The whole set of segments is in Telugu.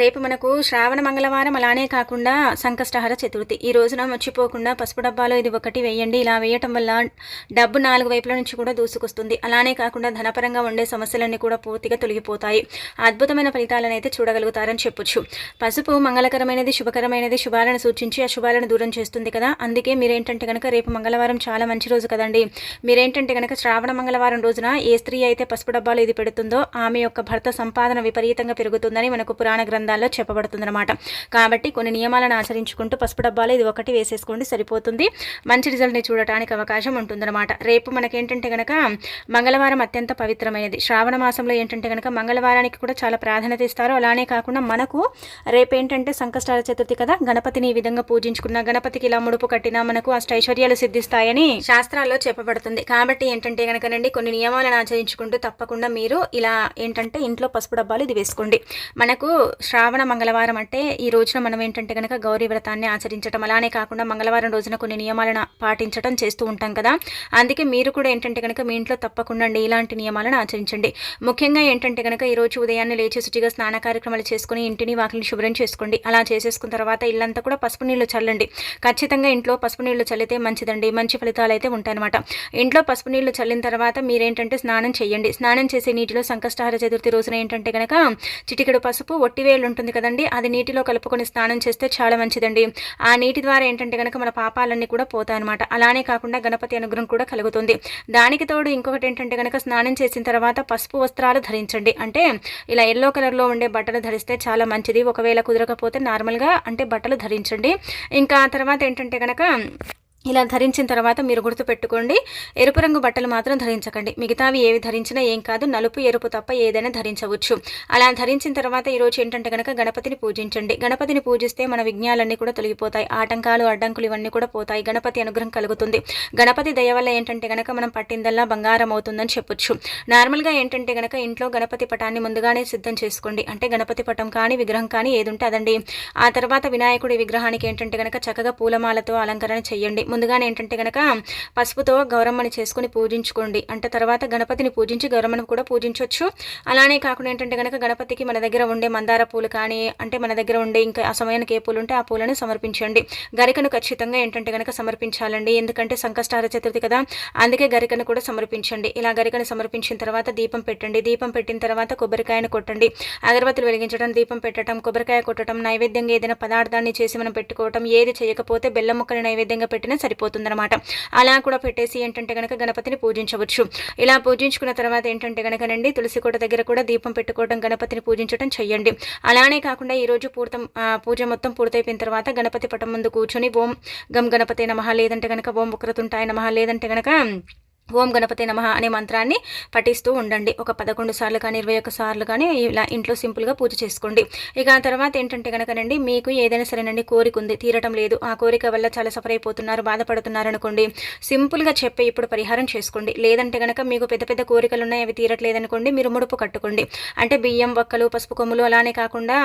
రేపు మనకు శ్రావణ మంగళవారం అలానే కాకుండా సంకష్టహర చతుర్థి. ఈ రోజున మర్చిపోకుండా పసుపు డబ్బాలో ఇది ఒకటి వేయండి. ఇలా వేయటం వల్ల డబ్బు నాలుగు వైపుల నుంచి కూడా దూసుకొస్తుంది. అలానే కాకుండా ధనపరంగా ఉండే సమస్యలన్నీ కూడా పూర్తిగా తొలగిపోతాయి. అద్భుతమైన ఫలితాలను అయితే చూడగలుగుతారని చెప్పొచ్చు. పసుపు మంగళకరమైనది శుభకరమైనది శుభాలను సూచించి అశుభాలను దూరం చేస్తుంది కదా. అందుకే మీరేంటంటే కనుక రేపు మంగళవారం చాలా మంచి రోజు కదండి. మీరేంటంటే కనుక శ్రావణ మంగళవారం రోజున ఏ స్త్రీ అయితే పసుపు డబ్బాలో ఇది పెడుతుందో ఆమె యొక్క భర్త సంపాదన విపరీతంగా పెరుగుతుందని మనకు పురాణ గ్రంథాల్లో చెప్పబడుతుందన్నమాట. కాబట్టి కొన్ని నియమాలను ఆచరించుకుంటూ పసుపు డబ్బాలో ఇది ఒకటి వేసేసుకోండి సరిపోతుంది. మంచి రిజల్ట్ని చూడటానికి అవకాశం ఉంటుందన్నమాట. రేపు మనకేంటంటే కనుక మంగళవారం అత్యంత పవిత్రమైనది. శ్రావణ మాసంలో ఏంటంటే కనుక మంగళవారానికి కూడా చాలా ప్రాధాన్యత ఇస్తారు. అలానే కాకుండా మనకు రేపు ఏంటంటే సంకష్టాల చతుర్థి కదా గణపతిని ఈ విధంగా పూజించుకున్న గణపతికి ఇలా ముడుపు కట్టినా మనకు అష్టైశ్వర్యాలు సిద్ధిస్తాయని శాస్త్రాల్లో చెప్పబడుతుంది. కాబట్టి ఏంటంటే కనుకనండి కొన్ని నియమాలను ఆచరించుకుంటూ తప్పకుండా మీరు ఇలా ఏంటంటే ఇంట్లో పసుపు డబ్బాలు ఇది వేసుకోండి. మనకు శ్రావణ మంగళవారం అంటే ఈ రోజున మనం ఏంటంటే కనుక గౌరీ వ్రతాన్ని ఆచరించడం అలానే కాకుండా మంగళవారం రోజున కొన్ని నియమాలను పాటించడం చేస్తూ ఉంటాం కదా. అందుకే మీరు కూడా ఏంటంటే కనుక మీ ఇంట్లో తప్పకుండా అండి ఇలాంటి నియమాలను ఆచరించండి. ముఖ్యంగా ఏంటంటే కనుక ఈరోజు ఉదయాన్నే లేచి శుచిగా స్నాన కార్యక్రమాలు చేసుకుని ఇంటిని వాకిని శుభ్రం చేసుకోండి. అలా చేసేసుకున్న తర్వాత ఇల్లంతా కూడా పసుపు నీళ్ళు చల్లండి. ఖచ్చితంగా ఇంట్లో పసుపు నీళ్ళు చల్లితే మంచిదండి. మంచి ఫలితాలు అయితే ఉంటాయన్నమాట. ఇంట్లో పసుపు నీళ్ళు చల్లిన తర్వాత మీరేంటంటే స్నానం చేయండి. స్నానం చేసే నీటిలో సంకష్టహార చతుర్థి రోజున ఏంటంటే కనుక చిటికెడు పసుపు ఒట్టివేలు ఉంటుంది కదండి అది నీటిలో కలుపుకొని స్నానం చేస్తే చాలా మంచిదండి. ఆ నీటి ద్వారా ఏంటంటే కనుక మన పాపాలన్నీ కూడా పోతాయన్నమాట. అలానే కాకుండా గణపతి అనుగ్రహం కూడా కలుగుతుంది. దానికి తోడు ఇంకొకటి ఏంటంటే కనుక స్నానం చేసిన తర్వాత పసుపు వస్త్రాలు ధరించండి. అంటే ఇలా ఎల్లో కలర్లో ఉండే బట్టలు ధరిస్తే చాలా మంచిది. ఒకవేళ కుదరకపోతే నార్మల్గా అంటే బట్టలు ధరించండి. ఇంకా తర్వాత ఏంటంటే కనుక ఇలా ధరించిన తర్వాత మీరు గుర్తుపెట్టుకోండి. ఎరుపు రంగు బట్టలు మాత్రం ధరించకండి. మిగతావి ఏవి ధరించినా ఏం కాదు. నలుపు ఎరుపు తప్ప ఏదైనా ధరించవచ్చు. అలా ధరించిన తర్వాత ఈరోజు ఏంటంటే కనుక గణపతిని పూజించండి. గణపతిని పూజిస్తే మన విజ్ఞాలన్నీ కూడా తొలగిపోతాయి. ఆటంకాలు అడ్డంకులు ఇవన్నీ కూడా పోతాయి. గణపతి అనుగ్రహం కలుగుతుంది. గణపతి దయ వల్ల ఏంటంటే కనుక మనం పట్టిందల్లా బంగారం అవుతుందని చెప్పొచ్చు. నార్మల్గా ఏంటంటే కనుక ఇంట్లో గణపతి పటాన్ని ముందుగానే సిద్ధం చేసుకోండి. అంటే గణపతి పటం కానీ విగ్రహం కానీ ఏది ఉంటే అదండి. ఆ తర్వాత వినాయకుడి విగ్రహానికి ఏంటంటే కనుక చక్కగా పూలమాలతో అలంకరణ చేయండి. ముందుగానే ఏంటంటే కనుక పసుపుతో గౌరమ్మని చేసుకుని పూజించుకోండి. అంటే తర్వాత గణపతిని పూజించి గౌరమ్మను కూడా పూజించవచ్చు అలానే కాకుండా ఏంటంటే కనుక గణపతికి మన దగ్గర ఉండే మందార పూలు కానీ అంటే మన దగ్గర ఉండే ఇంకా ఆ సమయానికి ఏ పూలు ఉంటే ఆ పూలను సమర్పించండి. గరికను ఖచ్చితంగా ఏంటంటే కనుక సమర్పించాలండి. ఎందుకంటే సంకష్టార చతుర్థి కదా అందుకే గరికను కూడా సమర్పించండి. ఇలా గరికను సమర్పించిన తర్వాత దీపం పెట్టండి. దీపం పెట్టిన తర్వాత కొబ్బరికాయను కొట్టండి. అగరబత్తులు వెలిగించడం దీపం పెట్టడం కొబ్బరికాయ కొట్టడం నైవేద్యంగా ఏదైనా పదార్థాన్ని చేసి మనం పెట్టుకోవటం ఏది చేయకపోతే బెల్లం ముక్కని నైవేద్యంగా పెట్టినా సరిపోతుందన్నమాట. అలా కూడా పెట్టేసి ఏంటంటే కనుక గణపతిని పూజించవచ్చు. ఇలా పూజించుకున్న తర్వాత ఏంటంటే కనుకనండి తులసి కోట దగ్గర కూడా దీపం పెట్టుకోవడం గణపతిని పూజించడం చెయ్యండి. అలానే కాకుండా ఈరోజు పూర్తం పూజ మొత్తం పూర్తయిపోయిన తర్వాత గణపతి పటం ముందు కూర్చొని ఓం గం గణపతి నమహ లేదంటే కనుక ఓం ఉక్రతుంటాయ నమహ లేదంటే కనుక ఓం గణపతి నమ అనే మంత్రాన్ని పఠిస్తూ ఉండండి. ఒక పదకొండు సార్లు కానీ ఇరవై ఒక్క సార్లు కానీ ఇలా ఇంట్లో సింపుల్గా పూజ చేసుకోండి. ఇక ఆ తర్వాత ఏంటంటే కనుకనండి మీకు ఏదైనా సరేనండి కోరిక ఉంది తీరటం లేదు. ఆ కోరిక వల్ల చాలా సఫర్ అయిపోతున్నారు బాధపడుతున్నారు అనుకోండి. సింపుల్గా చెప్పి ఇప్పుడు పరిహారం చేసుకోండి. లేదంటే కనుక మీకు పెద్ద పెద్ద కోరికలు ఉన్నాయి అవి తీరట్లేదు అనుకోండి మీరు ముడుపు కట్టుకోండి. అంటే బియ్యం వక్కలు పసుపు కొమ్ములు అలానే కాకుండా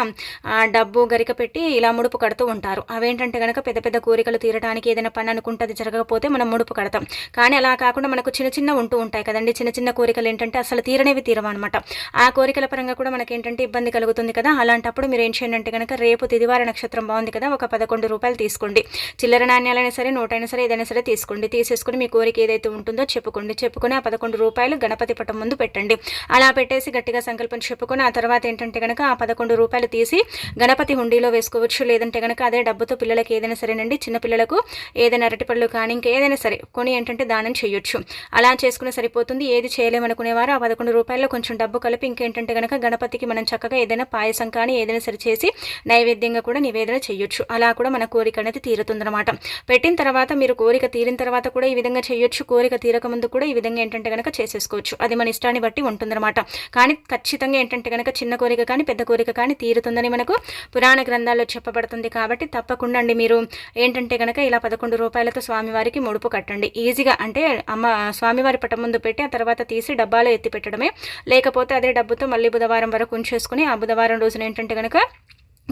డబ్బు గరిక పెట్టి ఇలా ముడుపు కడుతూ ఉంటారు. అవేంటంటే కనుక పెద్ద పెద్ద కోరికలు తీరడానికి ఏదైనా పని అనుకుంటే అది జరగకపోతే మనం ముడుపు కడతాం. కానీ అలా కాకుండా మనకు చిన్న చిన్న ఉంటూ ఉంటాయి కదండి. చిన్న చిన్న కోరికలు ఏంటంటే అసలు తీరనేవి తీరవన్నమాట. ఆ కోరికల పరంగా కూడా మనకి ఏంటంటే ఇబ్బంది కలుగుతుంది కదా. అలాంటప్పుడు మీరు ఏం చేయండి అంటే కనుక రేపు తిదివార నక్షత్రం బాగుంది కదా. ఒక పదకొండు రూపాయలు తీసుకోండి. చిల్లర నాణ్యాలైనా సరే నోటైనా సరే ఏదైనా సరే తీసుకోండి. తీసేసుకుని మీ కోరిక ఏదైతే ఉంటుందో చెప్పుకోండి. చెప్పుకుని ఆ పదకొండు రూపాయలు గణపతి పటం ముందు పెట్టండి. అలా పెట్టేసి గట్టిగా సంకల్పం చెప్పుకొని ఆ తర్వాత ఏంటంటే కనుక ఆ పదకొండు రూపాయలు తీసి గణపతి హుండీలో వేసుకోవచ్చు. లేదంటే కనుక అదే డబ్బుతో పిల్లలకి ఏదైనా సరేనండి. చిన్నపిల్లలకు ఏదైనా అరటిపళ్ళు కానీ ఇంకేదైనా సరే కొని ఏంటంటే దానం చేయొచ్చు. అలా చేసుకుని సరిపోతుంది. ఏది చేయలేమనుకునేవారు ఆ పదకొండు రూపాయల్లో కొంచెం డబ్బు కలిపి ఇంకేంటంటే కనుక గణపతికి మనం చక్కగా ఏదైనా పాయసం కానీ ఏదైనా సరి చేసి నైవేద్యంగా కూడా నివేదన చేయొచ్చు. అలా కూడా మన కోరిక అనేది తీరుతుందన్నమాట. పెట్టిన తర్వాత మీరు కోరిక తీరిన తర్వాత కూడా ఈ విధంగా చేయొచ్చు. కోరిక తీరక ముందు కూడా ఈ విధంగా ఏంటంటే కనుక చేసేసుకోవచ్చు. అది మన ఇష్టాన్ని బట్టి ఉంటుందన్నమాట. కానీ ఖచ్చితంగా ఏంటంటే కనుక చిన్న కోరిక కానీ పెద్ద కోరిక కానీ తీరుతుందని మనకు పురాణ గ్రంథాల్లో చెప్పబడుతుంది కాబట్టి తప్పకుండా అండి మీరు ఏంటంటే కనుక ఇలా పదకొండు రూపాయలతో స్వామివారికి ముడుపు కట్టండి. ఈజీగా అంటే అమ్మ స్వామివారి పటం ముందు పెట్టి ఆ తర్వాత తీసి డబ్బాలో ఎత్తి పెట్టడమే. లేకపోతే అదే డబ్బుతో మళ్ళీ బుధవారం వరకు ఉంచేసుకుని ఆ బుధవారం రోజున ఏంటంటే కనుక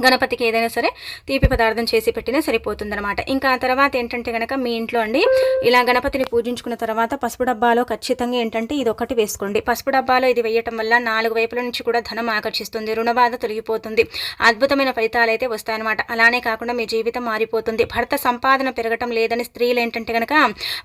గణపతికి ఏదైనా సరే తీపి పదార్థం చేసి పెట్టినా సరిపోతుందనమాట ఇంకా ఆ తర్వాత ఏంటంటే కనుక మీ ఇంట్లో అండి ఇలా గణపతిని పూజించుకున్న తర్వాత పసుపు డబ్బాలో ఖచ్చితంగా ఏంటంటే ఇది ఒకటి వేసుకోండి. పసుపు డబ్బాలో ఇది వేయటం వల్ల నాలుగు వైపుల నుంచి కూడా ధనం ఆకర్షిస్తుంది రుణబాధ తొలగిపోతుంది అద్భుతమైన ఫలితాలు అయితే వస్తాయన్నమాట. అలానే కాకుండా మీ జీవితం మారిపోతుంది. భర్త సంపాదన పెరగటం లేదని స్త్రీలు ఏంటంటే కనుక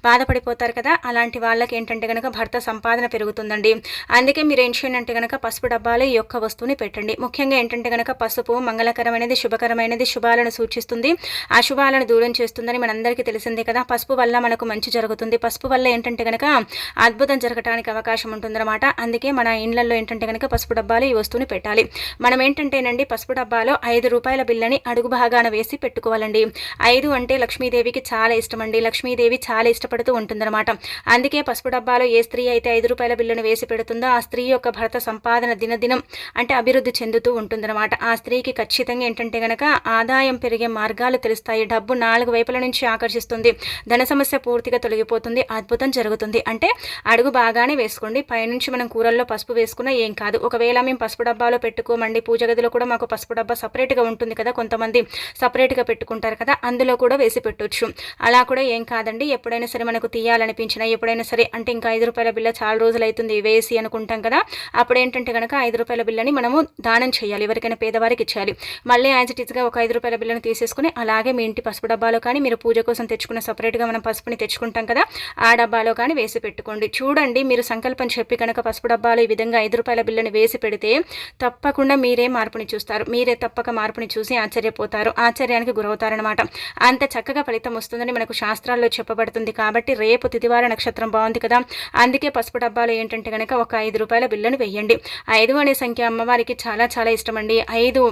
బాధపడిపోతారు కదా అలాంటి వాళ్ళకి ఏంటంటే కనుక భర్త సంపాదన పెరుగుతుందండి. అందుకే మీరు ఏం చేయండి అంటే కనుక పసుపు డబ్బాలో ఈ యొక్క వస్తువుని పెట్టండి. ముఖ్యంగా ఏంటంటే కనుక పసుపు మంగళకర మంగళకరమైనది శుభకరమైనది శుభాలను సూచిస్తుంది. అశుభాలను దూరం చేస్తుందని మనందరికీ తెలిసిందే కదా. పసుపు వల్ల మనకు మంచి జరుగుతుంది. పసుపు వల్ల ఏంటంటే కనుక అద్భుతం జరగడానికి అవకాశం ఉంటుందన్నమాట. అందుకే మన ఇండ్లలో ఏంటంటే కనుక పసుపు డబ్బాలు ఈ వస్తువుని పెట్టాలి. మనం ఏంటంటేనండి పసుపు డబ్బాలో ఐదు రూపాయల బిల్లని అడుగు భాగాన వేసి పెట్టుకోవాలండి. ఐదు అంటే లక్ష్మీదేవికి చాలా ఇష్టం అండి లక్ష్మీదేవి చాలా ఇష్టపడుతూ ఉంటుందన్నమాట. అందుకే పసుపు డబ్బాలో ఏ స్త్రీ అయితే ఐదు రూపాయల బిల్లును వేసి పెడుతుందో ఆ స్త్రీ యొక్క భర్త సంపాదన దినదినం అంటే అభివృద్ధి చెందుతూ ఉంటుందన్నమాట. ఆ స్త్రీకి ఖచ్చితంగా ఖచ్చితంగా ఏంటంటే గనక ఆదాయం పెరిగే మార్గాలు తెలుస్తాయి. డబ్బు నాలుగు వైపుల నుంచి ఆకర్షిస్తుంది. ధన సమస్య పూర్తిగా తొలగిపోతుంది. అద్భుతం జరుగుతుంది. అంటే అడుగు బాగానే వేసుకోండి. పైనుంచి మనం కూరల్లో పసుపు వేసుకున్నా ఏం కాదు. ఒకవేళ మేము పసుపు డబ్బాలో పెట్టుకోమండి పూజ గదిలో కూడా మాకు పసుపు డబ్బా సపరేట్గా ఉంటుంది కదా కొంతమంది. సపరేట్గా పెట్టుకుంటారు కదా అందులో కూడా వేసి పెట్టవచ్చు అలా కూడా ఏం కాదండి. ఎప్పుడైనా సరే మనకు తీయాలనిపించినా ఎప్పుడైనా సరే అంటే ఇంకా ఐదు రూపాయల బిల్ల చాలా రోజులు అవుతుంది వేసి అనుకుంటాం కదా. అప్పుడు ఏంటంటే కనుక ఐదు రూపాయల బిల్లని మనము దానం చేయాలి. ఎవరికైనా పేదవారికి ఇచ్చేయాలి. మళ్ళీ యాజ్ ఇట్ ఒక ఐదు రూపాయల బిల్లును తీసేసుకుని అలాగే మీ ఇంటి పసుపు డబ్బాలో కానీ మీరు పూజ కోసం తెచ్చుకున్న సపరేట్గా మనం పసుపుని తెచ్చుకుంటాం కదా ఆ డబ్బాలో కానీ వేసి పెట్టుకోండి. చూడండి మీరు సంకల్పం చెప్పి కనుక పసుపు డబ్బాలో ఈ విధంగా ఐదు రూపాయల బిల్లును వేసి పెడితే తప్పకుండా మీరే మార్పుని చూస్తారు. మీరే తప్పక మార్పుని చూసి ఆశ్చర్యపోతారు. ఆశ్చర్యానికి గురవుతారనమాట అంత చక్కగా ఫలితం వస్తుందని మనకు శాస్త్రాల్లో చెప్పబడుతుంది కాబట్టి రేపు తిదివార నక్షత్రం బాగుంది కదా. అందుకే పసుపు డబ్బాలో ఏంటంటే కనుక ఒక ఐదు రూపాయల బిల్లును వేయండి. ఐదు అనే సంఖ్య అమ్మవారికి చాలా చాలా ఇష్టం అండి ఐదు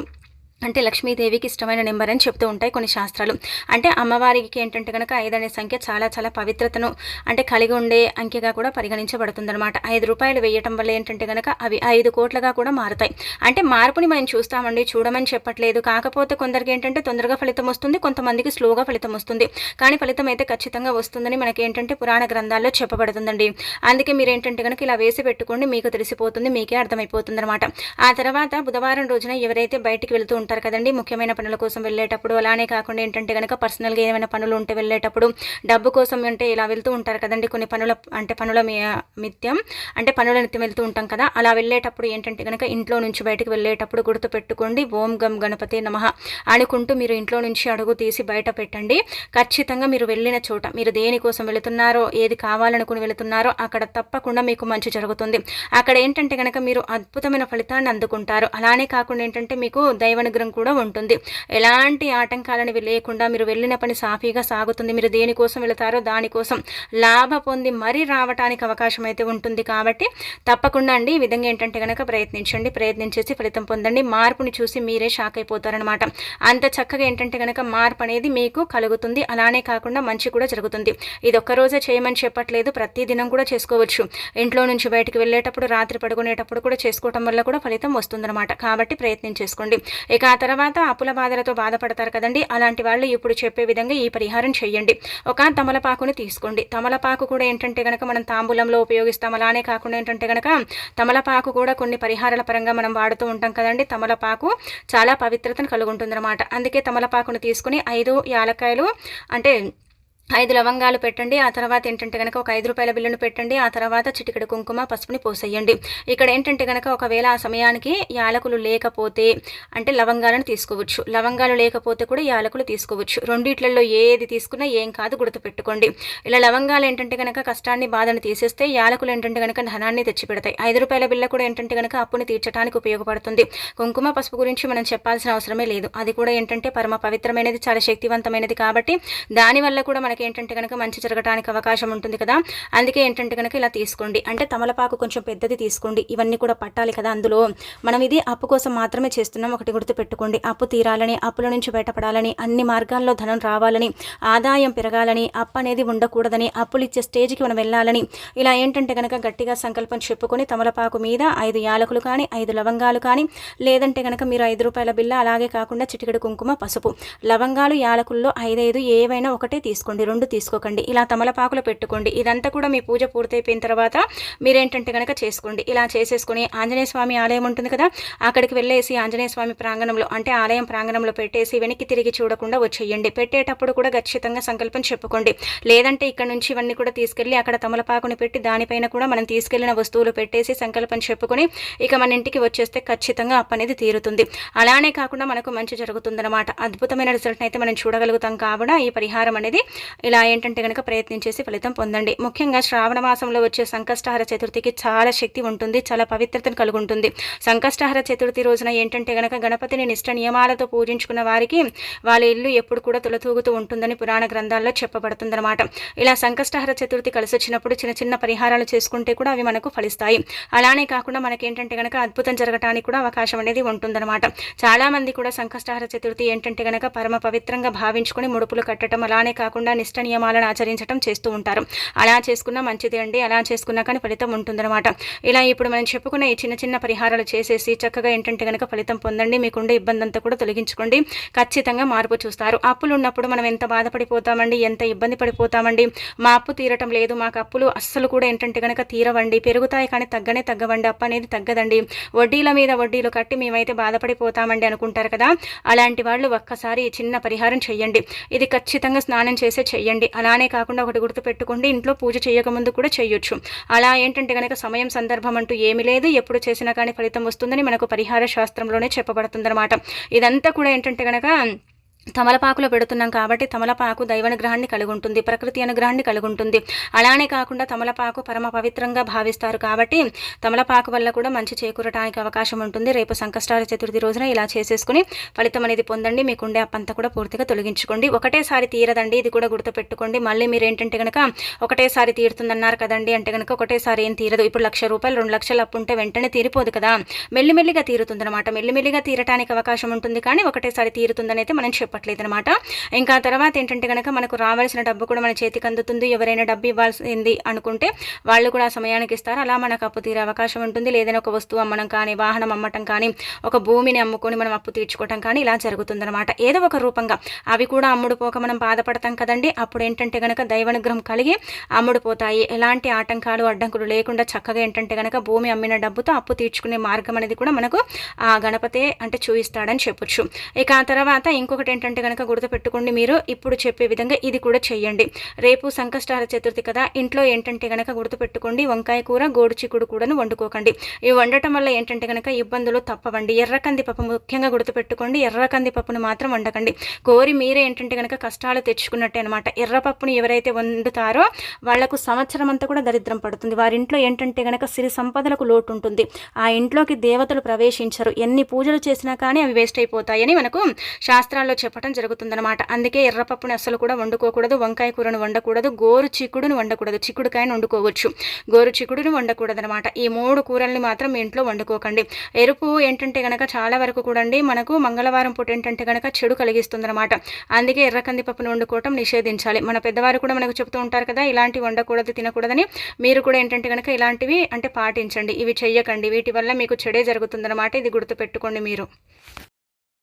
అంటే లక్ష్మీదేవికి ఇష్టమైన నెంబర్ అని చెప్తూ ఉంటాయి కొన్ని శాస్త్రాలు. అంటే అమ్మవారికి ఏంటంటే కనుక ఐదు అనే సంఖ్య చాలా చాలా పవిత్రతను అంటే కలిగి ఉండే అంకెగా కూడా పరిగణించబడుతుందన్నమాట. ఐదు రూపాయలు వేయటం వల్ల ఏంటంటే కనుక అవి ఐదు కోట్లుగా కూడా మారుతాయి. అంటే మార్పుని మనం చూస్తామండి చూడమని చెప్పట్లేదు. కాకపోతే కొందరికి ఏంటంటే తొందరగా ఫలితం వస్తుంది కొంతమందికి స్లోగా ఫలితం వస్తుంది. కానీ ఫలితం అయితే ఖచ్చితంగా వస్తుందని మనకి ఏంటంటే పురాణ గ్రంథాల్లో చెప్పబడుతుందండి. అందుకే మీరు ఏంటంటే కనుక ఇలా వేసి పెట్టుకోండి మీకు తెలిసిపోతుంది మీకే అర్థమైపోతుంది అనమాట ఆ తర్వాత బుధవారం రోజున ఎవరైతే బయటికి వెళ్తూ ఉంటారు కదండి. ముఖ్యమైన పనుల కోసం వెళ్ళేటప్పుడు అలానే కాకుండా ఏంటంటే కనుక పర్సనల్గా ఏమైనా పనులు ఉంటే వెళ్ళేటప్పుడు డబ్బు కోసం అంటే ఇలా వెళ్తూ ఉంటారు కదండి. కొన్ని పనుల అంటే పనుల మిత్యం అంటే పనుల నిత్యం వెళ్తూ ఉంటాం కదా. అలా వెళ్ళేటప్పుడు ఏంటంటే కనుక ఇంట్లో నుంచి బయటకు వెళ్ళేటప్పుడు గుర్తు పెట్టుకోండి ఓం గం గణపతి నమహ అనుకుంటూ మీరు ఇంట్లో నుంచి అడుగు తీసి బయట పెట్టండి. ఖచ్చితంగా మీరు వెళ్ళిన చోట మీరు దేనికోసం వెళుతున్నారో ఏది కావాలనుకుని వెళుతున్నారో అక్కడ తప్పకుండా మీకు మంచి జరుగుతుంది. అక్కడ ఏంటంటే కనుక మీరు అద్భుతమైన ఫలితాన్ని అందుకుంటారు. అలానే కాకుండా ఏంటంటే మీకు దైవానుగ్రహం కూడా ఉంటుంది. ఎలాంటి ఆటంకాలను లేకుండా మీరు వెళ్ళిన పని సాఫీగా సాగుతుంది. మీరు దేనికోసం వెళతారో దానికోసం లాభ పొంది మరీ రావటానికి అవకాశం అయితే ఉంటుంది. కాబట్టి తప్పకుండా అండి ఈ విధంగా ఏంటంటే కనుక ప్రయత్నించండి. ప్రయత్నించేసి ఫలితం పొందండి. మార్పుని చూసి మీరే షాక్ అయిపోతారనమాట అంత చక్కగా ఏంటంటే కనుక మార్పు అనేది మీకు కలుగుతుంది. అలానే కాకుండా మంచి కూడా జరుగుతుంది. ఇది ఒక్కరోజే చేయమని చెప్పట్లేదు. ప్రతి దినం కూడా చేసుకోవచ్చు. ఇంట్లో నుంచి బయటకు వెళ్ళేటప్పుడు రాత్రి పడుకునేటప్పుడు కూడా చేసుకోవటం వల్ల కూడా ఫలితం వస్తుందన్నమాట. కాబట్టి ప్రయత్నం చేసుకోండి. ఇక ఆ తర్వాత అప్పుల బాధలతో బాధపడతారు కదండి. అలాంటి వాళ్ళు ఇప్పుడు చెప్పే విధంగా ఈ పరిహారం చేయండి. ఒక తమలపాకుని తీసుకోండి. తమలపాకు కూడా ఏంటంటే కనుక మనం తాంబూలంలో ఉపయోగిస్తాం. అలానే కాకుండా ఏంటంటే కనుక తమలపాకు కూడా కొన్ని పరిహారాల పరంగా మనం వాడుతూ ఉంటాం కదండి. తమలపాకు చాలా పవిత్రతను కలుగుంటుందన్నమాట. అందుకే తమలపాకును తీసుకుని ఐదు యాలక్కాయలు అంటే ఐదు లవంగాలు పెట్టండి. ఆ తర్వాత ఏంటంటే కనుక ఒక ఐదు రూపాయల బిల్లును పెట్టండి. ఆ తర్వాత చిటికడ కుంకుమ పసుపుని పోసేయండి. ఇక్కడ ఏంటంటే కనుక ఒకవేళ ఆ సమయానికి యాలకులు లేకపోతే అంటే లవంగాలను తీసుకోవచ్చు. లవంగాలు లేకపోతే కూడా యాలకులు తీసుకోవచ్చు. రెండిట్లలో ఏది తీసుకున్నా ఏం కాదు గుర్తుపెట్టుకోండి. ఇలా లవంగాలు ఏంటంటే కనుక కష్టాన్ని బాధను తీసేస్తే యాలకులు ఏంటంటే కనుక ధనాన్ని తెచ్చిపెడతాయి. ఐదు రూపాయల బిల్ల కూడా ఏంటంటే కనుక అప్పుని తీర్చడానికి ఉపయోగపడుతుంది. కుంకుమ పసుపు గురించి మనం చెప్పాల్సిన అవసరమే లేదు. అది కూడా ఏంటంటే పరమ పవిత్రమైనది చాలా శక్తివంతమైనది కాబట్టి దానివల్ల కూడా మనకి మనకి ఏంటంటే కనుక మంచి జరగడానికి అవకాశం ఉంటుంది కదా. అందుకే ఏంటంటే కనుక ఇలా తీసుకోండి. అంటే తమలపాకు కొంచెం పెద్దది తీసుకోండి. ఇవన్నీ కూడా పట్టాలి కదా అందులో. మనం ఇది అప్పు కోసం మాత్రమే చేస్తున్నాం. ఒకటి గుర్తు పెట్టుకోండి అప్పు తీరాలని అప్పుల నుంచి బయటపడాలని అన్ని మార్గాల్లో ధనం రావాలని ఆదాయం పెరగాలని అప్పు అనేది ఉండకూడదని అప్పులు ఇచ్చే స్టేజ్కి మనం వెళ్ళాలని. ఇలా ఏంటంటే కనుక గట్టిగా సంకల్పం చెప్పుకొని తమలపాకు మీద ఐదు యాలకులు కానీ ఐదు లవంగాలు కానీ లేదంటే కనుక మీరు ఐదు రూపాయల బిల్ల అలాగే కాకుండా చిటికెడు కుంకుమ పసుపు లవంగాలు యాలకుల్లో ఐదైదు ఏవైనా ఒకటే తీసుకోండి. రెండు తీసుకోకండి. ఇలా తమలపాకులు పెట్టుకోండి. ఇదంతా కూడా మీ పూజ పూర్తయిపోయిన తర్వాత మీరేంటంటే కనుక చేసుకోండి. ఇలా చేసేసుకుని ఆంజనేయ స్వామి ఆలయం ఉంటుంది కదా అక్కడికి వెళ్ళేసి ఆంజనేయ స్వామి ప్రాంగణంలో అంటే ఆలయం ప్రాంగణంలో పెట్టేసి వెనక్కి తిరిగి చూడకుండా వచ్చేయండి. పెట్టేటప్పుడు కూడా ఖచ్చితంగా సంకల్పం చెప్పుకోండి. లేదంటే ఇక్కడ నుంచి ఇవన్నీ కూడా తీసుకెళ్ళి అక్కడ తమలపాకుని పెట్టి దానిపైన కూడా మనం తీసుకెళ్ళిన వస్తువులు పెట్టేసి సంకల్పం చెప్పుకొని ఇక మన ఇంటికి వచ్చేస్తే ఖచ్చితంగా అప్పు అనేది తీరుతుంది. అలానే కాకుండా మనకు మంచి జరుగుతుందన్నమాట. అద్భుతమైన రిజల్ట్ అయితే మనం చూడగలుగుతాం. కావున ఈ పరిహారం అనేది ఇలా ఏంటంటే కనుక ప్రయత్నించేసి ఫలితం పొందండి. ముఖ్యంగా శ్రావణ మాసంలో వచ్చే సంకష్టహార చతుర్థికి చాలా శక్తి ఉంటుంది చాలా పవిత్రతను కలిగి ఉంటుంది సంకష్టహార చతుర్థి రోజున ఏంటంటే గనక గణపతిని నిష్ట నియమాలతో పూజించుకున్న వారికి వాళ్ళ ఇల్లు ఎప్పుడు కూడా తులతూగుతూ ఉంటుందని పురాణ గ్రంథాల్లో చెప్పబడుతుందన్నమాట. ఇలా సంకష్టహార చతుర్థి కలిసి వచ్చినప్పుడు చిన్న చిన్న పరిహారాలు చేసుకుంటే కూడా అవి మనకు ఫలిస్తాయి. అలానే కాకుండా మనకేంటంటే కనుక అద్భుతం జరగడానికి కూడా అవకాశం అనేది ఉంటుందన్నమాట. చాలా మంది కూడా సంకష్టహార చతుర్థి ఏంటంటే కనుక పరమ పవిత్రంగా భావించుకొని ముడుపులు కట్టడం అలానే కాకుండా నిష్ట నియమాలను ఆచరించడం చేస్తూ ఉంటారు. అలా చేసుకున్నా మంచిది అండి అలా చేసుకున్నా కానీ ఫలితం ఉంటుందన్నమాట. ఇలా ఇప్పుడు మనం చెప్పుకున్న ఈ చిన్న చిన్న పరిహారాలు చేసేసి చక్కగా ఏంటంటే కనుక ఫలితం పొందండి మీకుండే ఇబ్బంది అంతా కూడా తొలగించుకోండి. ఖచ్చితంగా మార్పు చూస్తారు. అప్పులు ఉన్నప్పుడు మనం ఎంత బాధపడిపోతామండి ఎంత ఇబ్బంది పడిపోతామండి మా అప్పు తీరటం లేదు. మాకు అప్పులు అస్సలు కూడా ఏంటంటే కనుక తీరవండి. పెరుగుతాయి కానీ తగ్గనే తగ్గవండి అప్పు అనేది తగ్గదండి. వడ్డీల మీద వడ్డీలు కట్టి మేమైతే బాధపడిపోతామండి అనుకుంటారు కదా. అలాంటి వాళ్ళు ఒక్కసారి చిన్న పరిహారం చేయండి ఇది ఖచ్చితంగా స్నానం చేసే చేయండి. అలానే కాకుండా ఒకటి గుర్తుపెట్టుకోండి ఇంట్లో పూజ చేయకముందు కూడా చేయొచ్చు. అలా ఏంటంటే కనుక సమయం సందర్భం అంటూ ఏమీ లేదు ఎప్పుడు చేసినా కానీ ఫలితం వస్తుందని మనకు పరిహార శాస్త్రంలోనే చెప్పబడుతుందన్నమాట. ఇదంతా కూడా ఏంటంటే కనుక తమలపాకులో పెడుతున్నాం కాబట్టి తమలపాకు దైవానుగ్రహాన్ని కలిగి ఉంటుంది ప్రకృతి అనుగ్రహాన్ని కలిగి ఉంటుంది అలానే కాకుండా తమలపాకు పరమ పవిత్రంగా భావిస్తారు కాబట్టి తమలపాకు వల్ల కూడా మంచి చేకూరటానికి అవకాశం ఉంటుంది. రేపు సంకష్టాల చతుర్థి రోజున ఇలా చేసేసుకుని ఫలితం అనేది పొందండి. మీకుండే అప్పంతా కూడా పూర్తిగా తొలగించుకోండి. ఒకటేసారి తీరదండి. ఇది కూడా గుర్తుపెట్టుకోండి. మళ్ళీ మీరు ఏంటంటే కనుక ఒకటేసారి తీరుతుందన్నారు కదండి అంటే కనుక ఒకటేసారి ఏం తీరదు. ఇప్పుడు లక్ష రూపాయలు రెండు లక్షలు అప్పు ఉంటే వెంటనే తీరిపోదు కదా. మెల్లిమెల్లిగా తీరుతుందన్నమాట. మెల్లిమెల్లిగా తీరటానికి అవకాశం ఉంటుంది కానీ ఒకటేసారి తీరుతుందని అయితే మనం చెప్పట్లేదు అనమాట ఇంకా తర్వాత ఏంటంటే కనుక మనకు రావాల్సిన డబ్బు కూడా మన చేతికి అందుతుంది. ఎవరైనా డబ్బు ఇవ్వాల్సింది అనుకుంటే వాళ్ళు కూడా ఆ సమయానికి ఇస్తారు. అలా మనకు అప్పు తీరే అవకాశం ఉంటుంది. లేదైనా ఒక వస్తువు అమ్మడం కానీ వాహనం అమ్మటం కానీ ఒక భూమిని అమ్ముకొని మనం అప్పు తీర్చుకోవటం కానీ ఇలా జరుగుతుందన్నమాట. ఏదో ఒక రూపంగా. అవి కూడా అమ్ముడుపోక మనం బాధపడతాం కదండి. అప్పుడు ఏంటంటే కనుక దైవానుగ్రహం కలిగి అమ్ముడుపోతాయి ఎలాంటి ఆటంకాలు అడ్డంకులు లేకుండా చక్కగా ఏంటంటే కనుక భూమి అమ్మిన డబ్బుతో అప్పు తీర్చుకునే మార్గం అనేది కూడా మనకు ఆ గణపతే అంటే చూయిస్తాడని చెప్పొచ్చు. ఇక ఆ తర్వాత ఇంకొకటి ఏంటంటే కనుక గుర్తుపెట్టుకోండి మీరు ఇప్పుడు చెప్పే విధంగా ఇది కూడా చెయ్యండి. రేపు సంకష్టార చతుర్థి కదా ఇంట్లో ఏంటంటే కనుక గుర్తుపెట్టుకోండి వంకాయ కూర గోడు చిక్కుడు కూడాను వండుకోకండి. ఇవి వండటం వల్ల ఏంటంటే కనుక ఇబ్బందులు తప్పవండి. ఎర్ర కందిపప్పు ముఖ్యంగా గుర్తుపెట్టుకోండి ఎర్ర కందిపప్పును మాత్రం వండకండి. కోరి మీరే ఏంటంటే కనుక కష్టాలు తెచ్చుకున్నట్టే అనమాట ఎర్రపప్పును ఎవరైతే వండుతారో వాళ్ళకు సంవత్సరం అంతా కూడా దరిద్రం పడుతుంది. వారింట్లో ఏంటంటే కనుక సిరి సంపదలకు లోటు ఉంటుంది ఆ ఇంట్లోకి దేవతలు ప్రవేశించరు. ఎన్ని పూజలు చేసినా కానీ అవి వేస్ట్ అయిపోతాయని మనకు శాస్త్రాల్లో చెప్పడం జరుగుతుందన్నమాట. అందుకే ఎర్రపప్పుని అస్సలు కూడా వండుకోకూడదు వంకాయ కూరను వండకూడదు గోరు చిక్కుడుని వండకూడదు చిక్కుడుకాయను వండుకోవచ్చు. గోరు చిక్కుడుని వండకూడదు అనమాట ఈ మూడు కూరల్ని మాత్రం మీ ఇంట్లో వండుకోకండి. ఎరుపు ఏంటంటే కనుక చాలా వరకు కూడా మనకు మంగళవారం పూట ఏంటంటే కనుక చెడు కలిగిస్తుంది అనమాట అందుకే ఎర్ర కందిపప్పును వండుకోవటం నిషేధించాలి. మన పెద్దవారు కూడా మనకు చెప్తూ ఉంటారు కదా ఇలాంటివి వండకూడదు తినకూడదని. మీరు కూడా ఏంటంటే కనుక ఇలాంటివి అంటే పాటించండి. ఇవి చెయ్యకండి. వీటి వల్ల మీకు చెడే జరుగుతుందన్నమాట. ఇది గుర్తుపెట్టుకోండి మీరు.